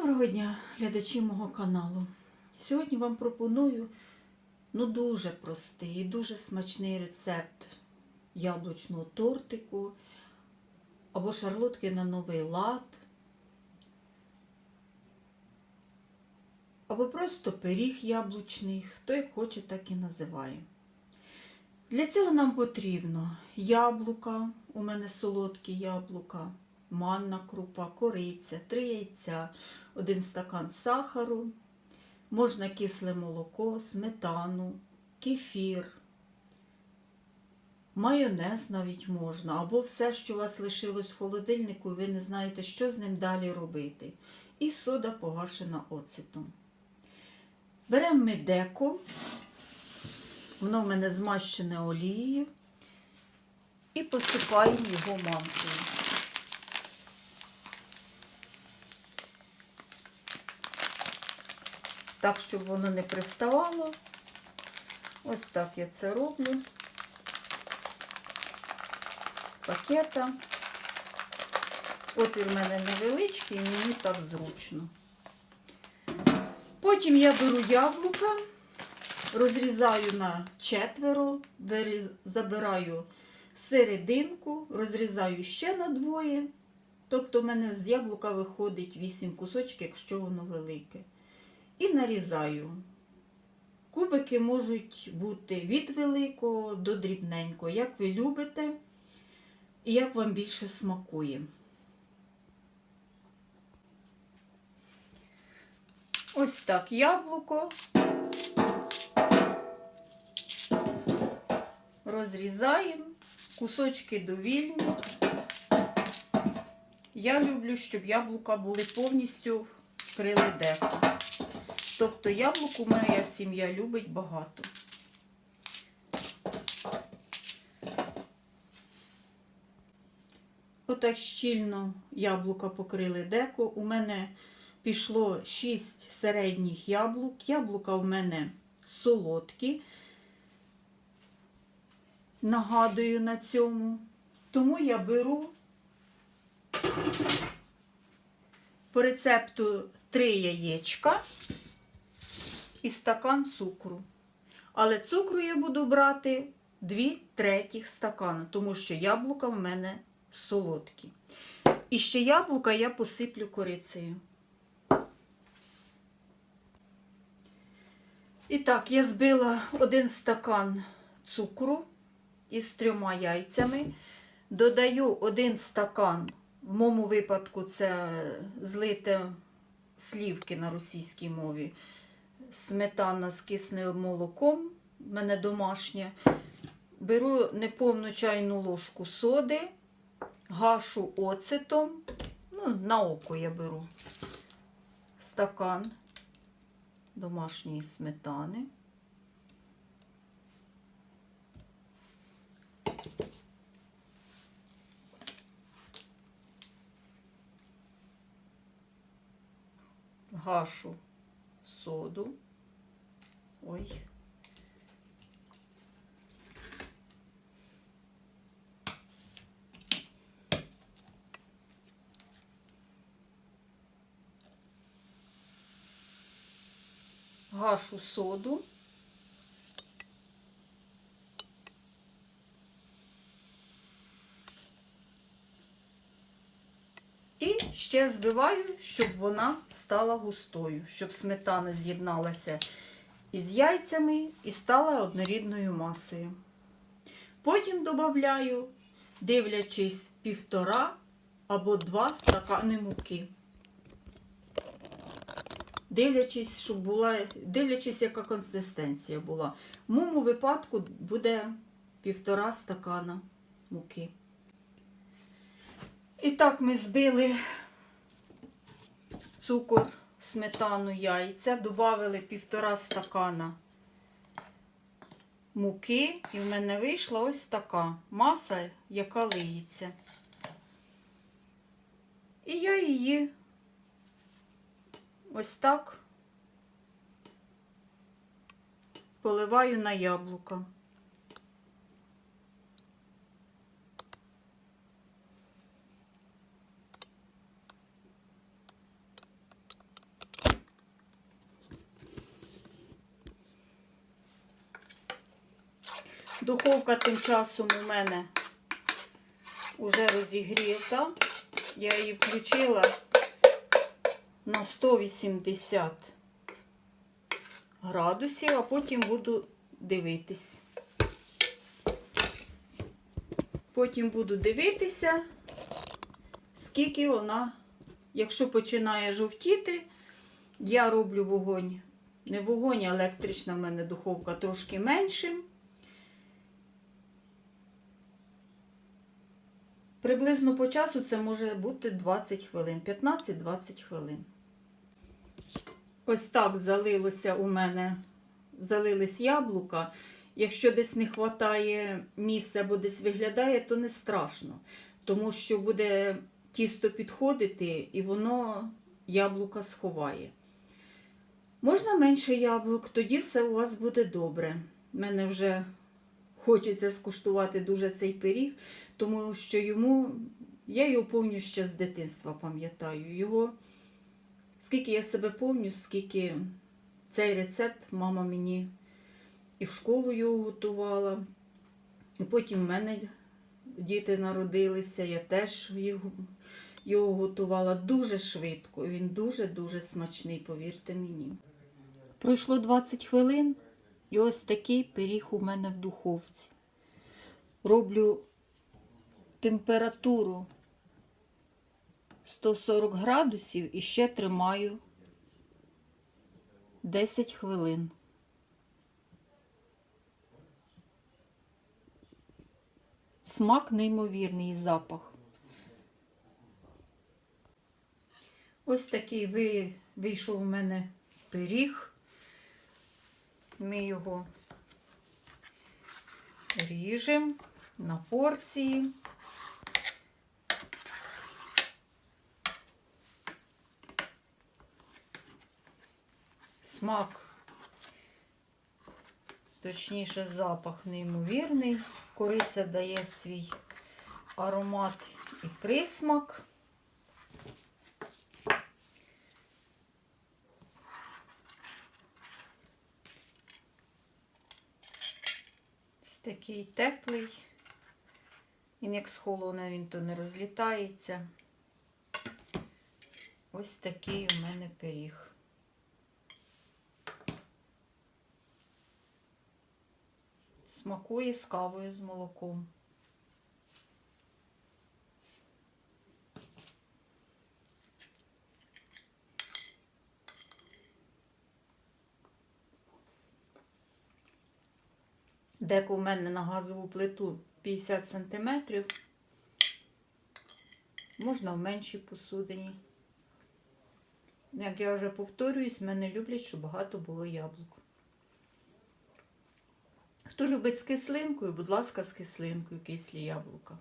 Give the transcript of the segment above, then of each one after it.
Доброго дня, глядачі мого каналу. Сьогодні вам пропоную ну, дуже простий і дуже смачний рецепт яблучного тортику або шарлотки на новий лад, або просто пиріг яблучний, хто як хоче, так і називає. Для цього нам потрібно яблука, у мене солодкі яблука, манна крупа, кориця, 3 яйця, 1 стакан сахару, можна кисле молоко, сметану, кефір, майонез навіть можна, або все, що у вас лишилось в холодильнику, ви не знаєте, що з ним далі робити. І сода погашена оцетом. Беремо ми деко, воно в мене змащене олією, і посипаємо його манкою. Так, щоб воно не приставало. Ось так я це роблю з пакета. Отвір в мене невеличкий, і мені так зручно. Потім я беру яблука, розрізаю на четверо, забираю серединку, розрізаю ще на двоє. Тобто в мене з яблука виходить 8 кусочків, якщо воно велике. І нарізаю. Кубики можуть бути від великого до дрібненького, як ви любите і як вам більше смакує. Ось так яблуко. Розрізаємо, кусочки довільні. Я люблю, щоб яблука були повністю вкрили деко. Тобто яблуку моя сім'я любить багато. Отак щільно яблука покрили деко. У мене пішло 6 середніх яблук. Яблука у мене солодкі. Нагадую на цьому. Тому я беру по рецепту 3 яєчка і стакан цукру. Але цукру я буду брати 2 третіх стакана, тому що яблука в мене солодкі. І ще яблука я посиплю корицею. І так, я збила один стакан цукру із трьома яйцями. Додаю один стакан, в моєму випадку це злите слівки на російській мові, сметана з кисневим молоком, в мене домашнє. Беру неповну чайну ложку соди, гашу оцетом, ну, на око я беру стакан домашньої сметани. Гашу sodo. Oi. Rocho sodo. Ще збиваю, щоб вона стала густою, щоб сметана з'єдналася із яйцями і стала однорідною масою. Потім додаю, дивлячись, півтора або два стакани муки. Дивлячись, щоб була, дивлячись, яка консистенція була. В моєму випадку буде півтора стакана муки. І так ми збили цукор, сметану, яйця, додали півтора стакана муки, і в мене вийшла ось така маса, яка лиється. І я її ось так поливаю на яблука. Духовка тим часом у мене вже розігріта. Я її включила на 180 градусів, а потім буду дивитись. Потім буду дивитися, скільки вона, якщо починає жовтіти, я роблю вогонь. Не вогонь, а електрична в мене духовка трошки меншим. Приблизно по часу це може бути 20 хвилин, 15-20 хвилин. Ось так залилося у мене, залились яблука. Якщо десь не вистачає місця або десь виглядає, то не страшно. Тому що буде тісто підходити і воно яблука сховає. Можна менше яблук, тоді все у вас буде добре. У мене вже хочеться скуштувати дуже цей пиріг, тому що йому я його повністю ще з дитинства пам'ятаю. Його, скільки я себе пам'ятаю, скільки цей рецепт мама мені і в школу його готувала. І потім в мене діти народилися, я теж його, його готувала дуже швидко. Він дуже-дуже смачний, повірте мені. Пройшло 20 хвилин, і ось такий пиріг у мене в духовці. Роблю температуру 140 градусів і ще тримаю 10 хвилин. Смак неймовірний запах. Ось такий вийшов у мене пиріг. Ми його ріжемо на порції. Смак, точніше, запах неймовірний. Кориця дає свій аромат і присмак. Ось такий теплий. Він як схолоне, він то не розлітається. Ось такий у мене пиріг. Смакує з кавою з молоком. Деко в мене на газову плиту 50 см. Можна в меншій посудині. Як я вже повторююсь, мене люблять, щоб багато було яблук. Хто любить з кислинкою, будь ласка, з кислинкою кислі яблука.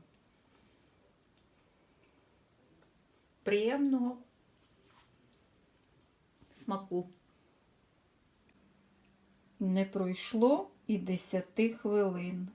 Приємного смаку. Не пройшло і 10 хвилин.